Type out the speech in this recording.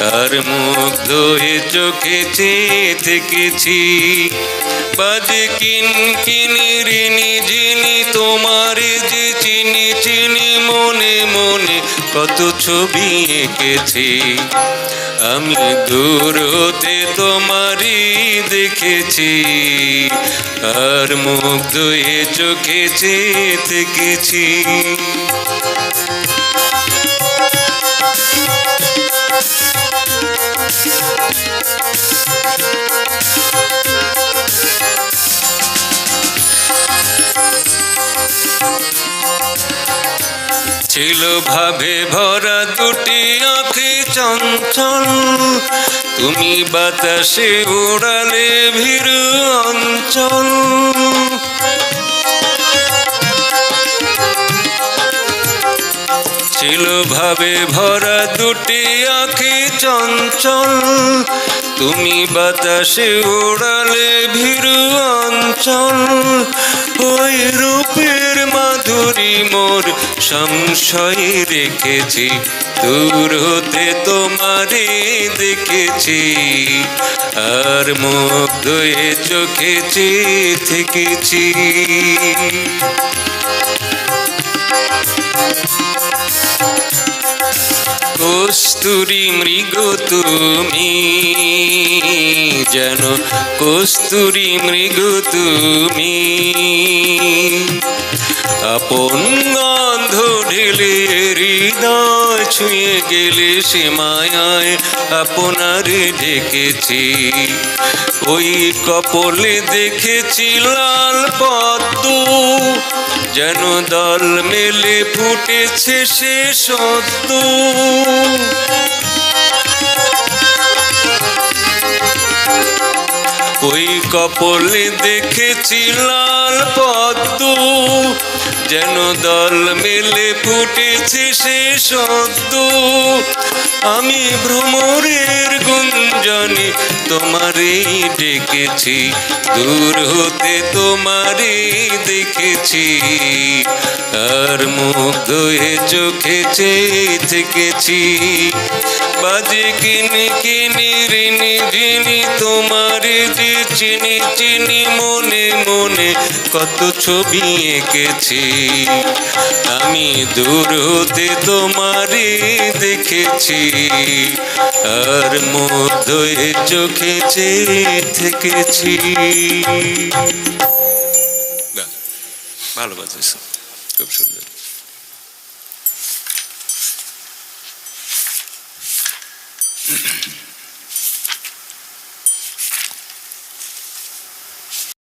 আর মুগ্ধ হয়ে চোখে চেয়ে থেকেছি। বাজে কিন কিনি ঋণী যিনি তোমার যে চিনি চিনি মনে মনে কত ছবি এঁকেছি। আমি দূর হতে তোমারই দেখেছি। আর মুগ্ধ হয়ে চোখে চেয়ে থেকেছি। ছিল ভাবে ভরা দুটি আঁখি চঞ্চল। তুমি বাতাসে উড়ালে ভীরু অঞ্চল। ছিল ভাবে ভরা দুটি আঁখি চঞ্চল। তুমি বাতাসে উড়ালে ভীরু অঞ্চল। ওই রূপের মাধুরী মোর সংশয় রেখেছি দূর হতে তোমারে দেখেছি। আর মুগ্ধ হয়ে চোখে থেকেছি। কস্তুরি মৃগ তুমি, যেন কস্তুরি মৃগ তুমি। আপন গন্ধ ঢেলে হৃদয় ছুঁয়ে গেলে সে মায়ায় আপনার ঢেকেছি। ওই কপলে দেখেছি লাল পদ্ম, যেন দল মেলে ফুটেছে সে সত্য ওই কপলে দেখেছি লাল পদ্ম যেন দল মেলে ফুটেছে সে সদ্য। আমি গুঞ্জনে তোমারে ডেকেছি, দূর হতে তোমারে দেখেছি। আর মুগ্ধ হয়ে চোখে চেয়ে থেকেছি। বাজে কিনে কিনে ঋণী ঋণী তোমারে যে চিনি চিনি মনে মনে কত ছবি এঁকেছি। আমি দূর হতে তোমারে দেখেছি। আর মধ্যে চোখে চেয়ে থেকেছি। ভালো বাজেছ খুব সুন্দর।